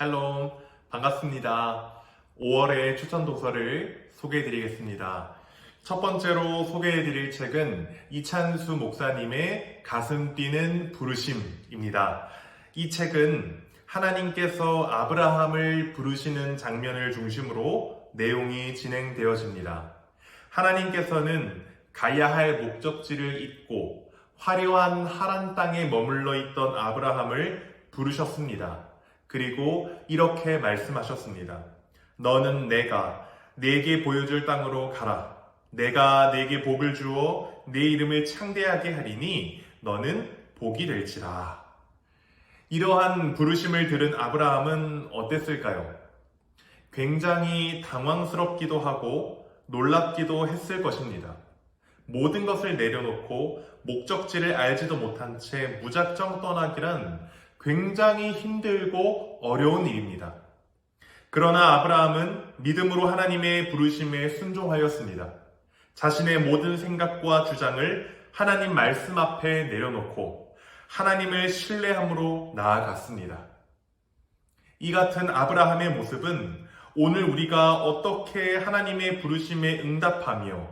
샬롬, 반갑습니다. 5월의 추천 도서를 소개해 드리겠습니다. 첫 번째로 소개해 드릴 책은 이찬수 목사님의 가슴 뛰는 부르심입니다. 이 책은 하나님께서 아브라함을 부르시는 장면을 중심으로 내용이 진행되어집니다. 하나님께서는 가야 할 목적지를 잊고 화려한 하란 땅에 머물러 있던 아브라함을 부르셨습니다. 그리고 이렇게 말씀하셨습니다. 너는 내가 내게 보여줄 땅으로 가라. 내가 내게 복을 주어 내 이름을 창대하게 하리니 너는 복이 될지라. 이러한 부르심을 들은 아브라함은 어땠을까요? 굉장히 당황스럽기도 하고 놀랍기도 했을 것입니다. 모든 것을 내려놓고 목적지를 알지도 못한 채 무작정 떠나기란 굉장히 힘들고 어려운 일입니다. 그러나 아브라함은 믿음으로 하나님의 부르심에 순종하였습니다. 자신의 모든 생각과 주장을 하나님 말씀 앞에 내려놓고 하나님을 신뢰함으로 나아갔습니다. 이 같은 아브라함의 모습은 오늘 우리가 어떻게 하나님의 부르심에 응답하며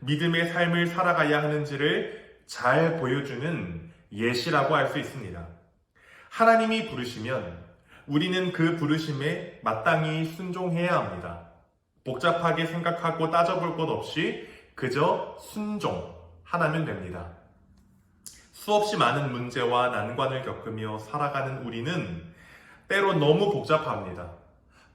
믿음의 삶을 살아가야 하는지를 잘 보여주는 예시라고 할 수 있습니다. 하나님이 부르시면 우리는 그 부르심에 마땅히 순종해야 합니다. 복잡하게 생각하고 따져볼 것 없이 그저 순종하면 됩니다. 수없이 많은 문제와 난관을 겪으며 살아가는 우리는 때로 너무 복잡합니다.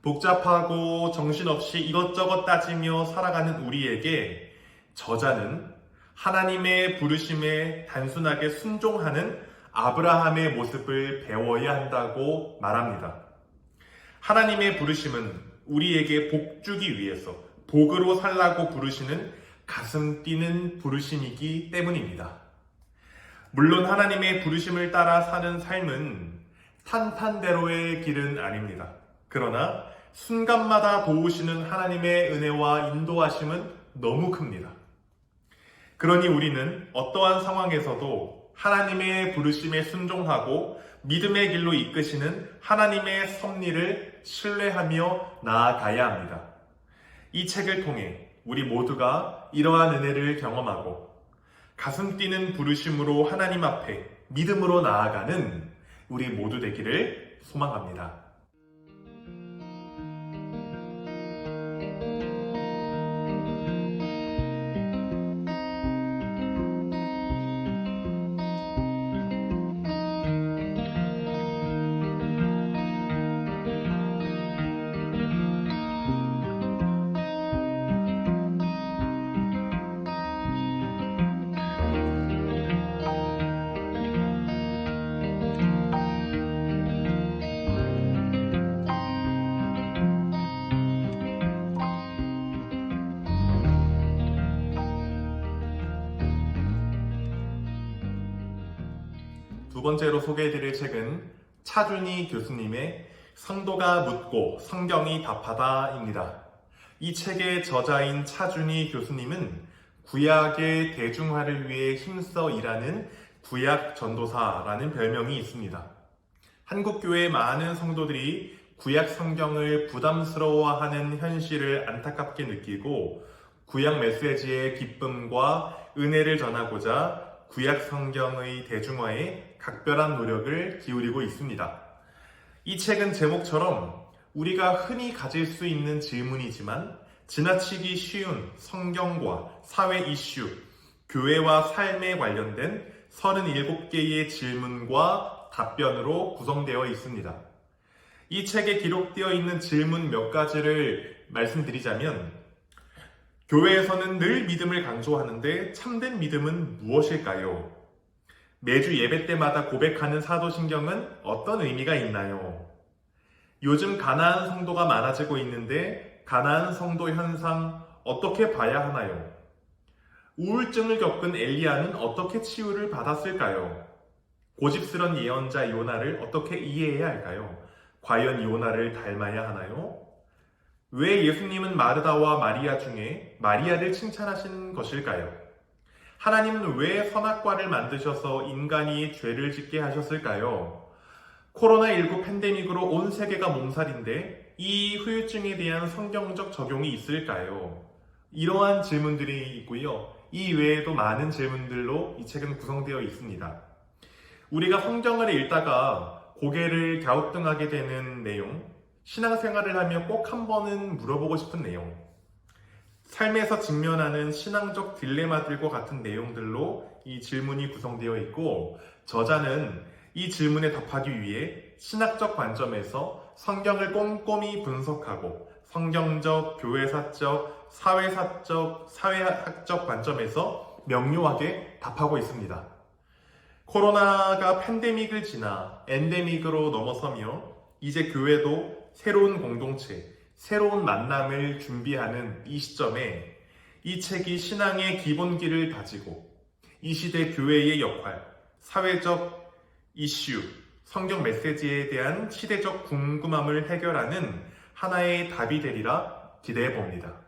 복잡하고 정신없이 이것저것 따지며 살아가는 우리에게 저자는 하나님의 부르심에 단순하게 순종하는 아브라함의 모습을 배워야 한다고 말합니다. 하나님의 부르심은 우리에게 복 주기 위해서 복으로 살라고 부르시는 가슴 뛰는 부르심이기 때문입니다. 물론 하나님의 부르심을 따라 사는 삶은 탄탄대로의 길은 아닙니다. 그러나 순간마다 도우시는 하나님의 은혜와 인도하심은 너무 큽니다. 그러니 우리는 어떠한 상황에서도 하나님의 부르심에 순종하고 믿음의 길로 이끄시는 하나님의 섭리를 신뢰하며 나아가야 합니다. 이 책을 통해 우리 모두가 이러한 은혜를 경험하고 가슴 뛰는 부르심으로 하나님 앞에 믿음으로 나아가는 우리 모두 되기를 소망합니다. 두 번째로 소개해드릴 책은 차준희 교수님의 성도가 묻고 성경이 답하다입니다. 이 책의 저자인 차준희 교수님은 구약의 대중화를 위해 힘써 일하는 구약 전도사라는 별명이 있습니다. 한국교회 많은 성도들이 구약 성경을 부담스러워하는 현실을 안타깝게 느끼고 구약 메시지의 기쁨과 은혜를 전하고자 구약 성경의 대중화에 각별한 노력을 기울이고 있습니다. 이 책은 제목처럼 우리가 흔히 가질 수 있는 질문이지만 지나치기 쉬운 성경과 사회 이슈, 교회와 삶에 관련된 37개의 질문과 답변으로 구성되어 있습니다. 이 책에 기록되어 있는 질문 몇 가지를 말씀드리자면, 교회에서는 늘 믿음을 강조하는데 참된 믿음은 무엇일까요? 매주 예배 때마다 고백하는 사도신경은 어떤 의미가 있나요? 요즘 가나안 성도가 많아지고 있는데 가나안 성도 현상 어떻게 봐야 하나요? 우울증을 겪은 엘리야는 어떻게 치유를 받았을까요? 고집스런 예언자 요나를 어떻게 이해해야 할까요? 과연 요나를 닮아야 하나요? 왜 예수님은 마르다와 마리아 중에 마리아를 칭찬하신 것일까요? 하나님은 왜 선악과를 만드셔서 인간이 죄를 짓게 하셨을까요? 코로나19 팬데믹으로 온 세계가 몸살인데 이 후유증에 대한 성경적 적용이 있을까요? 이러한 질문들이 있고요. 이 외에도 많은 질문들로 이 책은 구성되어 있습니다. 우리가 성경을 읽다가 고개를 갸우뚱하게 되는 내용, 신앙생활을 하며 꼭 한 번은 물어보고 싶은 내용, 삶에서 직면하는 신앙적 딜레마들과 같은 내용들로 이 질문이 구성되어 있고, 저자는 이 질문에 답하기 위해 신학적 관점에서 성경을 꼼꼼히 분석하고 성경적, 교회사적, 사회사적, 사회학적 관점에서 명료하게 답하고 있습니다. 코로나가 팬데믹을 지나 엔데믹으로 넘어서며 이제 교회도 새로운 공동체, 새로운 만남을 준비하는 이 시점에 이 책이 신앙의 기본기를 가지고 이 시대 교회의 역할, 사회적 이슈, 성경 메시지에 대한 시대적 궁금함을 해결하는 하나의 답이 되리라 기대해 봅니다.